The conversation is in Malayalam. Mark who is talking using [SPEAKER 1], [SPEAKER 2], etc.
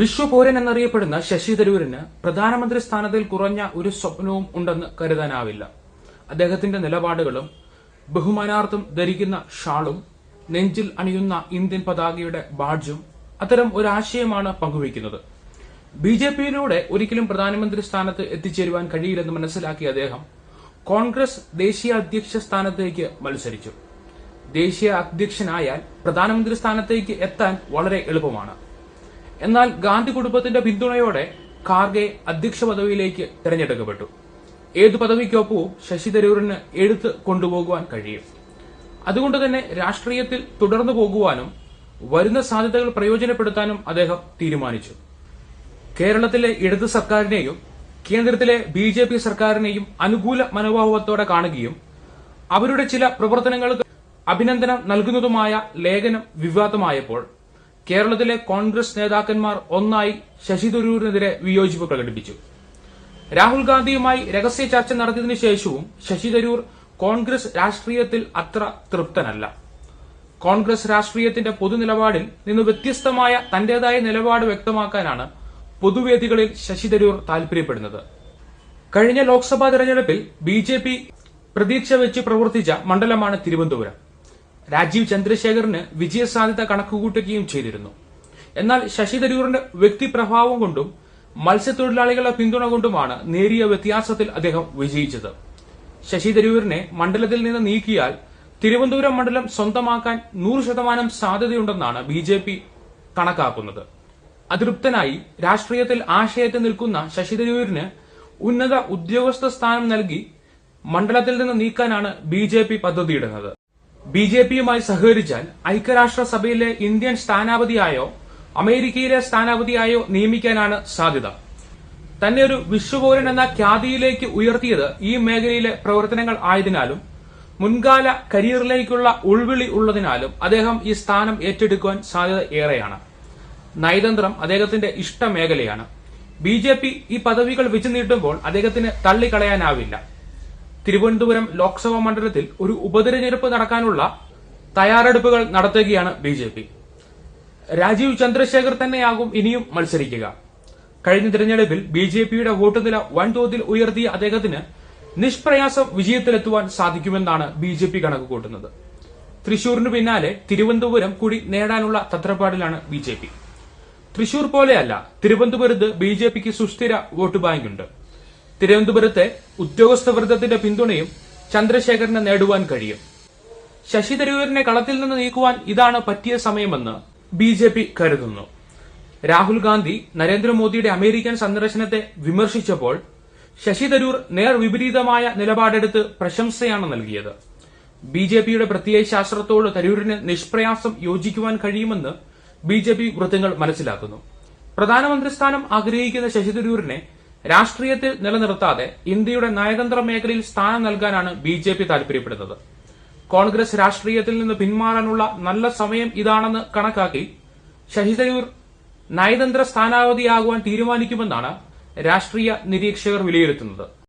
[SPEAKER 1] വിശ്വപൂരൻ എന്നറിയപ്പെടുന്ന ശശി തരൂരിന് പ്രധാനമന്ത്രി സ്ഥാനത്തിൽ കുറഞ്ഞ ഒരു സ്വപ്നവും ഉണ്ടെന്ന് കരുതാനാവില്ല അദ്ദേഹത്തിന്റെ നിലപാടുകളും ബഹുമാനാർത്ഥം ധരിക്കുന്ന ഷാളും നെഞ്ചിൽ അണിയുന്ന ഇന്ത്യൻ പതാകയുടെ ബാഡ്ജും അത്തരം ഒരു ആശയമാണ് പങ്കുവയ്ക്കുന്നത് ബി ജെ പിയിലൂടെ ഒരിക്കലും പ്രധാനമന്ത്രി സ്ഥാനത്ത് എത്തിച്ചേരുവാൻ കഴിയില്ലെന്ന് മനസ്സിലാക്കിയ അദ്ദേഹം കോൺഗ്രസ് ദേശീയ അധ്യക്ഷ സ്ഥാനത്തേക്ക് മത്സരിച്ചു ദേശീയ അധ്യക്ഷനായാൽ പ്രധാനമന്ത്രി സ്ഥാനത്തേക്ക് എത്താൻ വളരെ എളുപ്പമാണ് എന്നാൽ ഗാന്ധി കുടുംബത്തിന്റെ പിന്തുണയോടെ ഖാർഗെ അധ്യക്ഷ പദവിയിലേക്ക് തെരഞ്ഞെടുക്കപ്പെട്ടു ഏതു പദവിക്കൊപ്പവും ശശി തരൂരിന് എഴുത്ത് കൊണ്ടുപോകുവാൻ കഴിയും അതുകൊണ്ട് തന്നെ രാഷ്ട്രീയത്തിൽ തുടർന്നു പോകുവാനും വരുന്ന സാധ്യതകൾ പ്രയോജനപ്പെടുത്താനും അദ്ദേഹം തീരുമാനിച്ചു കേരളത്തിലെ ഇടത് സർക്കാരിനെയും കേന്ദ്രത്തിലെ ബി ജെ പി സർക്കാരിനെയും അനുകൂല മനോഭാവത്തോടെ കാണുകയും അവരുടെ ചില പ്രവർത്തനങ്ങൾക്ക് അഭിനന്ദനം നൽകുന്നതുമായ ലേഖനം വിവാദമായപ്പോൾ കേരളത്തിലെ കോൺഗ്രസ് നേതാക്കന്മാർ ഒന്നായി ശശി തരൂരിനെതിരെ വിയോജിപ്പ് പ്രകടിപ്പിച്ചു രാഹുൽ ഗാന്ധിയുമായി രഹസ്യ ചർച്ച നടത്തിയതിനു ശേഷവും ശശി തരൂർ കോൺഗ്രസ് രാഷ്ട്രീയത്തിൽ അത്ര തൃപ്തനല്ല കോൺഗ്രസ് രാഷ്ട്രീയത്തിന്റെ പൊതുനിലപാടിൽ നിന്ന് വ്യത്യസ്തമായ തന്റേതായ നിലപാട് വ്യക്തമാക്കാനാണ് പൊതുവേദികളിൽ ശശി തരൂർ താൽപര്യപ്പെടുന്നത് കഴിഞ്ഞ ലോക്സഭാ തെരഞ്ഞെടുപ്പിൽ ബിജെപി പ്രതീക്ഷ വെച്ച് പ്രവർത്തിച്ച മണ്ഡലമാണ് തിരുവനന്തപുരം രാജീവ് ചന്ദ്രശേഖറിന് വിജയസാധ്യത കണക്കുകൂട്ടുകയും ചെയ്തിരുന്നു എന്നാൽ ശശി തരൂറിന്റെ വ്യക്തിപ്രഭാവം കൊണ്ടും മത്സ്യത്തൊഴിലാളികളുടെ പിന്തുണ കൊണ്ടുമാണ് നേരിയ വ്യത്യാസത്തിൽ അദ്ദേഹം വിജയിച്ചത് ശശി തരൂരിനെ മണ്ഡലത്തിൽ നിന്ന് നീക്കിയാൽ തിരുവനന്തപുരം മണ്ഡലം സ്വന്തമാക്കാൻ നൂറ് ശതമാനം സാധ്യതയുണ്ടെന്നാണ് ബി ജെ പി കണക്കാക്കുന്നത് അതൃപ്തനായി രാഷ്ട്രീയത്തിൽ ആശയത്തിൽ നിൽക്കുന്ന ശശി തരൂരിന് ഉന്നത ഉദ്യോഗസ്ഥ സ്ഥാനം നൽകി മണ്ഡലത്തിൽ നിന്ന് നീക്കാനാണ് ബി ജെ പി പദ്ധതിയിടുന്നത് ബി ജെ പിയുമായി സഹകരിച്ചാൽ ഐക്യരാഷ്ട്രസഭയിലെ ഇന്ത്യൻ സ്ഥാനാപതിയായോ അമേരിക്കയിലെ സ്ഥാനാപതിയായോ നിയമിക്കാനാണ് സാധ്യത തന്നെ ഒരു വിശ്വപൂരൻ എന്ന ഖ്യാതിയിലേക്ക് ഉയർത്തിയത് ഈ മേഖലയിലെ പ്രവർത്തനങ്ങൾ ആയതിനാലും മുൻകാല കരിയറിലേക്കുള്ള ഉൾവിളി ഉള്ളതിനാലും അദ്ദേഹം ഈ സ്ഥാനം ഏറ്റെടുക്കുവാൻ സാധ്യത ഏറെയാണ് നയതന്ത്രം അദ്ദേഹത്തിന്റെ ഇഷ്ടമേഖലയാണ് ബി ജെ പി ഈ പദവികൾ വെച്ചു നീട്ടുമ്പോൾ അദ്ദേഹത്തിന് തള്ളിക്കളയാനാവില്ല തിരുവനന്തപുരം ലോക്സഭാ മണ്ഡലത്തിൽ ഒരു ഉപതെരഞ്ഞെടുപ്പ് നടക്കാനുള്ള തയ്യാറെടുപ്പുകൾ നടത്തുകയാണ് B J P Rajeev Chandrasekhar തന്നെയാകും ഇനിയും മത്സരിക്കുക കഴിഞ്ഞ തിരഞ്ഞെടുപ്പിൽ ബി ജെ പിയുടെ വോട്ട് നില വൻതോതിൽ ഉയർത്തിയ അദ്ദേഹത്തിന് നിഷ്പ്രയാസം വിജയത്തിലെത്തുവാൻ സാധിക്കുമെന്നാണ് ബി ജെ പി കണക്കുകൂട്ടുന്നത് തൃശൂരിന് പിന്നാലെ തിരുവനന്തപുരം കൂടി നേടാനുള്ള തത്രപ്പാടിലാണ് ബി ജെ പി തൃശൂർ പോലെയല്ല തിരുവനന്തപുരത്ത് ബി ജെ പിക്ക് സുസ്ഥിര വോട്ട് ബാങ്കുണ്ട് തിരുവനന്തപുരത്തെ ഉദ്യോഗസ്ഥ വൃദ്ധത്തിന്റെ പിന്തുണയും ചന്ദ്രശേഖരന് നേടുവാൻ കഴിയും ശശി തരൂരിനെ കളത്തിൽ നിന്ന് നീക്കുവാൻ ഇതാണ് പറ്റിയ സമയമെന്ന് ബി ജെ പി കരുതുന്നു രാഹുൽ ഗാന്ധി നരേന്ദ്രമോദിയുടെ അമേരിക്കൻ സന്ദർശനത്തെ വിമർശിച്ചപ്പോൾ ശശി തരൂർ നേർ വിപരീതമായ നിലപാടെടുത്ത് പ്രശംസയാണ് നൽകിയത് ബി ജെ പിയുടെ പ്രത്യയ ശാസ്ത്രത്തോട് തരൂരിന് നിഷ്പ്രയാസം യോജിക്കുവാൻ കഴിയുമെന്ന് ബി ജെ പി വൃത്തങ്ങൾ മനസ്സിലാക്കുന്നു പ്രധാനമന്ത്രി സ്ഥാനം ആഗ്രഹിക്കുന്ന ശശി തരൂരിനെ രാഷ്ട്രീയത്തിൽ നിലനിർത്താതെ ഇന്ത്യയുടെ നയതന്ത്ര മേഖലയിൽ സ്ഥാനം നൽകാനാണ് ബി ജെ പി താൽപര്യപ്പെടുന്നത് കോൺഗ്രസ് രാഷ്ട്രീയത്തിൽ നിന്ന് പിന്മാറാനുള്ള നല്ല സമയം ഇതാണെന്ന് കണക്കാക്കി ശശി നയതന്ത്ര സ്ഥാനാവധിയാകുവാൻ തീരുമാനിക്കുമെന്നാണ് രാഷ്ട്രീയ നിരീക്ഷകർ വിലയിരുത്തുന്നത്